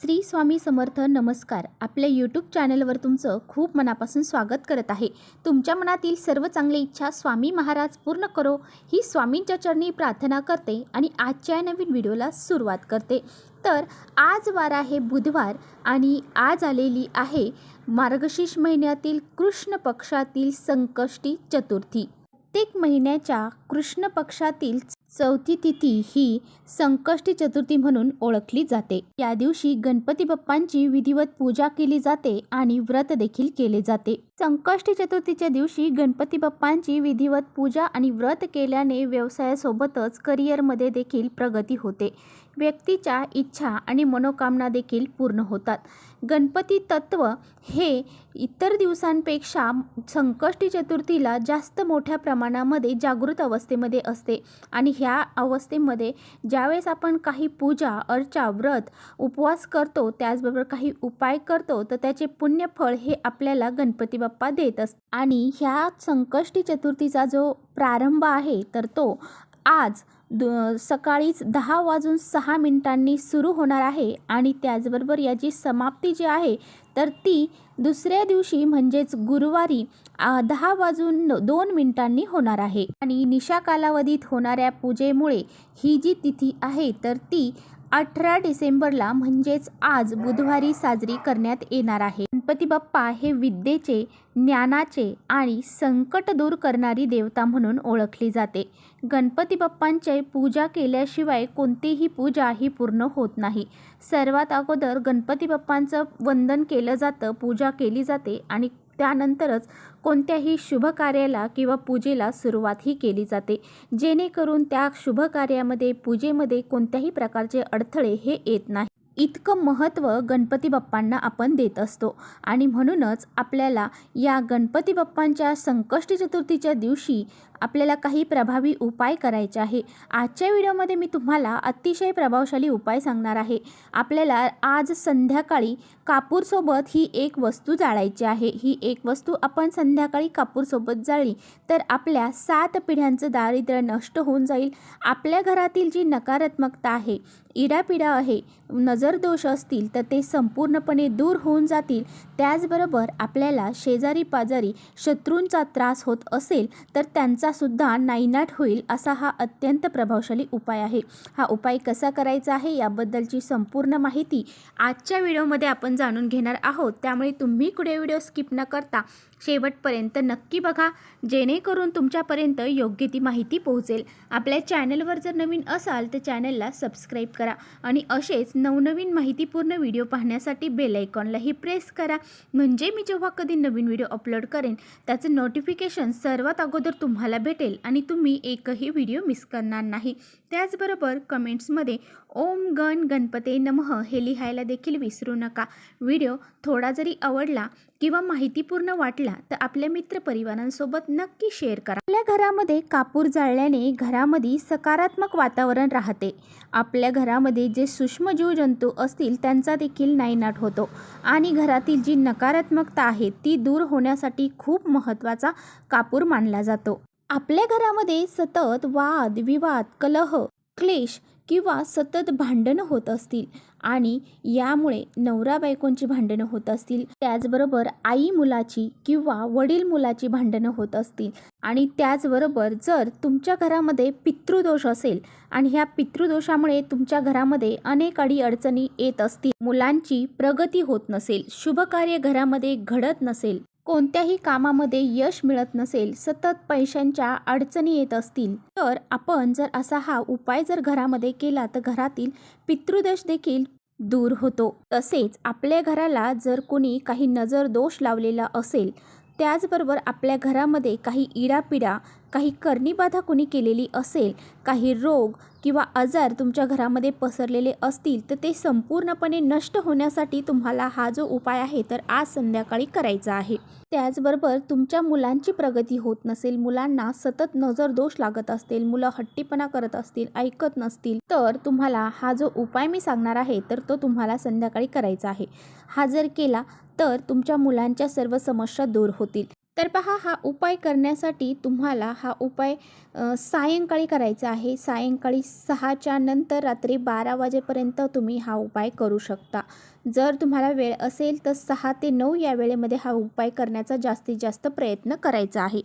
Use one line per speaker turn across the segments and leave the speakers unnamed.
श्री स्वामी समर्थ नमस्कार. आपल्या यूट्यूब चॅनलवर तुमचं खूप मनापासून स्वागत करत आहे. तुमच्या मनातील सर्व चांगली इच्छा स्वामी महाराज पूर्ण करो. ही स्वामींच्या चरणी प्रार्थना करते आणि आजच्या या नवीन व्हिडिओला सुरुवात करते. तर आज वार आहे बुधवार आणि आज आलेली आहे मार्गशीर्ष महिन्यातील कृष्ण पक्षातील संकष्टी चतुर्थी. प्रत्येक महिन्याच्या कृष्ण पक्षातील चौथी तिथी ही संकष्टी चतुर्थी म्हणून ओळखली जाते. या दिवशी गणपती बाप्पांची विधिवत पूजा केली जाते आणि व्रत देखील केले जाते. संकष्टी चतुर्थीच्या दिवशी गणपती बाप्पांची विधिवत पूजा आणि व्रत केल्याने व्यवसायासोबतच करिअरमध्ये देखील प्रगती होते. व्यक्तीच्या इच्छा आणि मनोकामना देखील पूर्ण होतात. गणपती तत्व हे इतर दिवसांपेक्षा संकष्टी चतुर्थीला जास्त मोठ्या प्रमाणामध्ये जागृत अवस्थेमध्ये असते आणि ह्या अवस्थेमध्ये ज्यावेळेस आपण काही पूजा अर्चा व्रत उपवास करतो त्याचबरोबर काही उपाय करतो तर त्याचे पुण्यफळ हे आपल्याला गणपती बाप्पा देत असतात. आणि ह्या संकष्टी चतुर्थीचा जो प्रारंभ आहे तर तो आज दु सकाळीच दहा वाजून सहा मिनिटांनी सुरू होणार आहे आणि त्याचबरोबर याची समाप्ती जी आहे तर ती दुसऱ्या दिवशी म्हणजेच गुरुवारी दहा वाजून दोन मिनिटांनी होणार आहे. आणि निशा कालावधीत होणाऱ्या पूजेमुळे ही जी तिथी आहे तर ती अठरा डिसेंबरला म्हणजेच आज बुधवारी साजरी करण्यात येणार आहे. गणपती बाप्पा हे विद्येचे ज्ञानाचे आणि संकट दूर करणारी देवता म्हणून ओळखली जाते. गणपती बाप्पांचे पूजा केल्याशिवाय कोणतीही पूजा ही पूर्ण होत नाही. सर्वात अगोदर गणपती बाप्पांचं वंदन केलं जातं पूजा केली जाते आणि त्यानंतरच कोणत्याही शुभ कार्याला किंवा पूजेला सुरुवातही केली जाते. जेणेकरून त्या शुभ कार्यामध्ये पूजेमध्ये कोणत्याही प्रकारचे अडथळे हे येत नाही. इतकं महत्त्व गणपती बाप्पांना आपण देत असतो. आणि म्हणूनच आपल्याला या गणपती बाप्पांच्या संकष्टी चतुर्थीच्या दिवशी आपल्याला काही प्रभावी उपाय करायचे आहे. आजच्या व्हिडिओमध्ये मी तुम्हाला अतिशय प्रभावशाली उपाय सांगणार आहे. आपल्याला आज संध्याकाळी कापूरसोबत ही एक वस्तू जाळायची आहे. ही एक वस्तू आपण संध्याकाळी कापूरसोबत जाळली तर आपल्या सात पिढ्यांचं दारिद्र्य नष्ट होऊन जाईल. आपल्या घरातील जी नकारात्मकता आहे इडापिडा आहे नजर जर दोष असतील तर ते संपूर्णपणे दूर होऊन जातील. त्याचबरोबर आपल्याला शेजारी पाजारी शत्रूंचा त्रास होत असेल तर त्यांचासुद्धा नायनाट होईल असा हा अत्यंत प्रभावशाली उपाय आहे. हा उपाय कसा करायचा आहे याबद्दलची संपूर्ण माहिती आजच्या व्हिडिओमध्ये आपण जाणून घेणार आहोत. त्यामुळे तुम्ही कुठे व्हिडिओ स्किप न करता शेवटपर्यंत नक्की बघा. जेणेकरून तुमच्यापर्यंत योग्य ती माहिती पोहोचेल. आपल्या चॅनलवर जर नवीन असाल तर चॅनलला सबस्क्राईब करा. आणि असेच नवनवीन माहितीपूर्ण व्हिडिओ पाहण्यासाठी बेल आयकॉनलाही प्रेस करा. म्हणजे मी जेव्हा कधी नवीन व्हिडिओ अपलोड करेन त्याचं नोटिफिकेशन सर्वात अगोदर तुम्हाला भेटेल आणि तुम्ही एकही व्हिडिओ मिस करणार नाही. त्याचबरोबर कमेंट्समध्ये ओम गण गणपते नमः हे लिहायला देखील विसरू नका. व्हिडिओ थोडा जरी आवडला किंवा माहितीपूर्ण वाटला तर आपल्या मित्रपरिवारांसोबत नक्की शेअर करा. आपल्या घरामध्ये कापूर जाळल्याने घरामध्ये सकारात्मक वातावरण राहते. आपल्या घरामध्ये जे सूक्ष्म जीवजंतू असतील त्यांचा देखील नायनाट होतो. आणि घरातील जी नकारात्मकता आहे ती दूर होण्यासाठी खूप महत्त्वाचा कापूर मानला जातो. आपल्या घरामध्ये सतत वाद विवाद कलह क्लेश किंवा सतत भांडणं होत असतील आणि यामुळे नवरा बायकोंची भांडणं होत असतील त्याचबरोबर आई मुलाची किंवा वडील मुलाची भांडणं होत असतील आणि त्याचबरोबर जर तुमच्या घरामध्ये पितृदोष असेल आणि ह्या पितृदोषामुळे तुमच्या घरामध्ये अनेक अडी अडचणी येत असतील मुलांची प्रगती होत नसेल शुभकार्य घरामध्ये घडत नसेल कोणत्याही कामामध्ये यश मिळत नसेल सतत पैशांच्या अडचणी येत असतील. तर आपण जर असा हा उपाय जर घरामध्ये केला तर घरातील पितृदोष देखील दूर होतो. तसेच आपल्या घराला जर कोणी काही नजर दोष लावलेला असेल त्याचबरोबर आपल्या घरामध्ये काही इडापिडा काही करणीबाधा कोणी केलेली असेल काही रोग किंवा आजार तुमच्या घरामध्ये पसरलेले असतील तर ते संपूर्णपणे नष्ट होण्यासाठी तुम्हाला हा जो उपाय आहे तर आज संध्याकाळी करायचा आहे. त्याचबरोबर तुमच्या मुलांची प्रगती होत नसेल मुलांना सतत नजर दोष लागत असतील मुलं हट्टीपणा करत असतील ऐकत नसतील तर तुम्हाला हा जो उपाय मी सांगणार आहे तर तो तुम्हाला संध्याकाळी करायचा आहे. हा जर केला तर तुमच्या मुलांच्या सर्व समस्या दूर होतील. तर पहा हा उपाय करण्यासाठी तुम्हाला हा उपाय सायंकाळी करायचा आहे. सायंकाळी सहाच्या नंतर रात्री बारा वाजेपर्यंत तुम्ही हा उपाय करू शकता. जर तुम्हाला वेळ असेल तर सहा ते नऊ या वेळेमध्ये हा उपाय करण्याचा जास्तीत जास्त प्रयत्न करायचा आहे.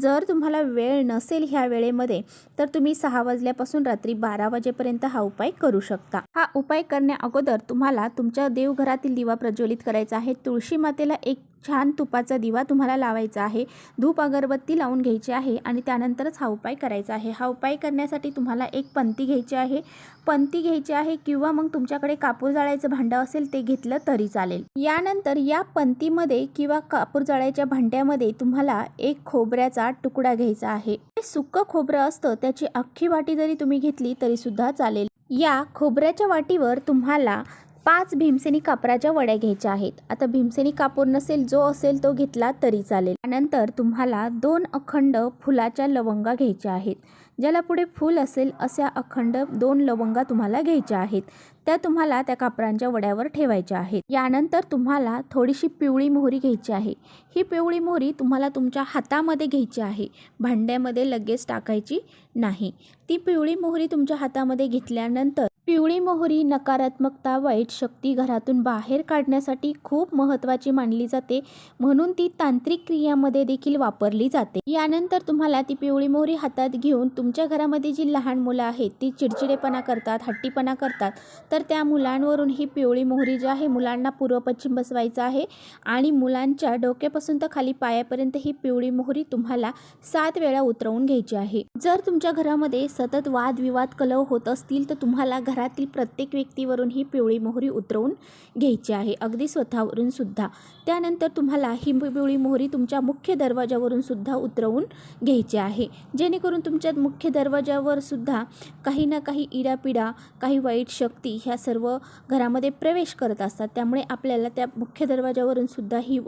जर तुम्हाला वेळ नसेल ह्या वेळेमध्ये तर तुम्ही सहा वाजल्यापासून रात्री बारा वाजेपर्यंत हा उपाय करू शकता. हा उपाय करण्या अगोदर तुम्हाला तुमच्या देवघरातील दिवा प्रज्वलित करायचा आहे. तुळशी मातेला एक छान तुपाचा दिवा तुम्हाला लावायचा आहे. धूप अगरबत्ती लावून घ्यायची आहे आणि त्यानंतरच हा उपाय करायचा आहे. हा उपाय करण्यासाठी तुम्हाला एक पंती घ्यायची आहे. पंती घ्यायची आहे किंवा मग तुमच्याकडे कापूर जाळायचं भांडं असेल ते घेतलं तरी चालेल. यानंतर या पंतीमध्ये किंवा कापूर जाळायच्या भांड्यामध्ये तुम्हाला एक खोबऱ्याचा तुकडा घ्यायचा आहे. हे सुक्क खोबरं असतं त्याची अख्खी वाटी जरी तुम्ही घेतली तरी सुद्धा चालेल. या खोबऱ्याच्या वाटीवर तुम्हाला पाच भीमसेनी कापराच्या वड्या घ्यायच्या आहेत. आता भीमसेनी कापूर नसेल जो असेल तो घेतला तरी चालेल. त्यानंतर तुम्हाला दोन अखंड फुलाच्या लवंगा घ्यायच्या आहेत. ज्याला पुढे फूल असेल अशा अखंड दोन लवंगा तुम्हाला घ्यायच्या आहेत. त्या तुम्हाला त्या कापरांच्या वड्यावर ठेवायच्या आहेत. यानंतर तुम्हाला थोडीशी पिवळी मोहरी घ्यायची आहे. ही पिवळी मोहरी तुम्हाला तुमच्या हातामध्ये घ्यायची आहे. भांड्यामध्ये लगेच टाकायची नाही. ती पिवळी मोहरी तुमच्या हातामध्ये घेतल्यानंतर पिवळी मोहरी नकारात्मकता वाईट शक्ती घरातून बाहेर काढण्यासाठी खूप महत्त्वाची मानली जाते. म्हणून ती तांत्रिक क्रियामध्ये देखील वापरली जाते. यानंतर तुम्हाला ती पिवळी मोहरी हातात घेऊन तुमच्या घरामध्ये जी लहान मुलं आहेत ती चिडचिडेपणा करतात हट्टीपणा करतात. तर त्या मुलांवरून ही पिवळी मोहरी जी आहे मुलांना पूर्व पश्चिम बसवायचं आहे आणि मुलांच्या डोक्यापासून तर खाली पायापर्यंत ही पिवळी मोहरी तुम्हाला सात वेळा उतरवून घ्यायची आहे. जर तुमच्या घरामध्ये सतत वादविवाद कलह होत असतील तर तुम्हाला घरातील प्रत्येक व्यक्तीवरून ही पिवळी मोहरी उतरवून घ्यायची आहे. अगदी स्वतःवरून सुद्धा. त्यानंतर तुम्हाला ही पिवळी मोहरी तुमच्या मुख्य दरवाजावरून सुद्धा उतरवून घ्यायची आहे. जेणेकरून तुमच्या मुख्य दरवाजावर सुद्धा काही ना काही इडापिडा काही वाईट शक्ती ह्या सर्व घरामध्ये प्रवेश करत असतात. त्यामुळे आपल्याला त्या मुख्य दरवाजावरून सुद्धा ही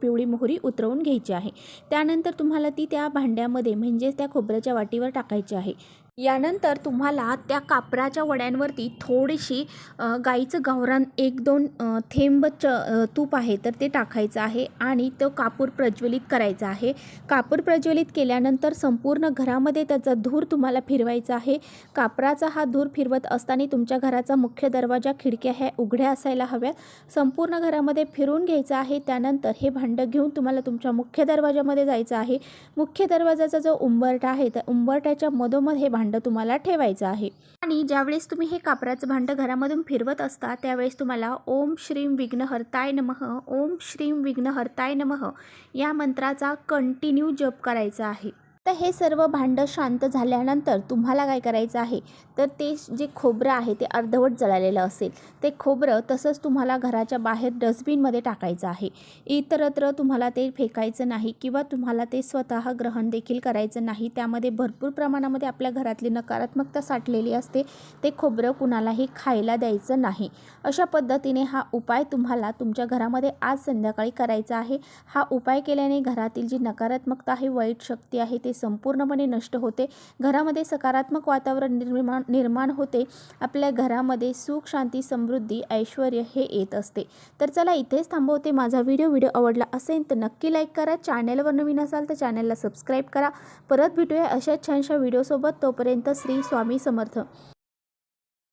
पिवळी मोहरी उतरवून घ्यायची आहे. त्यानंतर तुम्हाला ती त्या भांड्यामध्ये म्हणजेच त्या खोबऱ्याच्या वाटीवर टाकायची आहे. यानंतर तुम्हाला त्या कापराच्या वड्यांवरती थोडीशी गाईचं गावरान एक दोन थेंब च तूप आहे तर ते टाकायचं आहे आणि तो कापूर प्रज्वलित करायचा आहे. कापूर प्रज्वलित केल्यानंतर संपूर्ण घरामध्ये त्याचा धूर तुम्हाला फिरवायचा आहे. कापराचा हा धूर फिरवत असताना तुमच्या घराचा मुख्य दरवाजा खिडक्या ह्या उघड्या असायला हव्यात. संपूर्ण घरामध्ये फिरून घ्यायचं आहे. त्यानंतर हे भांडं घेऊन तुम्हाला तुमच्या मुख्य दरवाजामध्ये जायचं आहे. मुख्य दरवाजाचा जो उंबरठा आहे त्या उंबरठ्याच्या मधोमध हे भांडं तुम्हाला ठेवायचं आहे. आणि ज्यावेळेस तुम्ही हे कापराचं भांडं घरामधून फिरवत असता त्यावेळेस तुम्हाला ओम श्रीम विघ्नहर्ताय नमः ओम श्रीम विघ्नहर्ताय नमः या मंत्राचा कंटिन्यू जप करायचा आहे. तर हे सर्व भांडं शांत झाल्यानंतर तुम्हाला काय करायचं आहे? तर ते जे खोबरं आहे ते अर्धवट जळालेलं असेल. ते खोबरं तसंच तुम्हाला घराच्या बाहेर डस्टबिनमध्ये टाकायचं आहे. इतरत्र तुम्हाला ते फेकायचं नाही किंवा तुम्हाला ते स्वतः ग्रहण देखील करायचं नाही. त्यामध्ये भरपूर प्रमाणामध्ये आपल्या घरातली नकारात्मकता साठलेली असते. ते खोबरं कुणालाही खायला द्यायचं नाही. अशा पद्धतीने हा उपाय तुम्हाला तुमच्या घरामध्ये आज संध्याकाळी करायचा आहे. हा उपाय केल्याने घरातील जी नकारात्मकता आहे वाईट शक्ती आहे ते संपूर्णपणे नष्ट होते. घरामध्ये सकारात्मक वातावरण निर्माण निर्माण होते. आपल्या घरामध्ये सुख शांती समृद्धी ऐश्वर हे येत असते. तर चला इथेच थांबवते माझा व्हिडिओ व्हिडिओ आवडला असेल तर नक्की लाईक करा. चॅनलवर नवीन असाल तर चॅनलला सबस्क्राईब करा. परत भेटूया अशाच छानशा व्हिडिओसोबत तोपर्यंत श्री स्वामी समर्थ.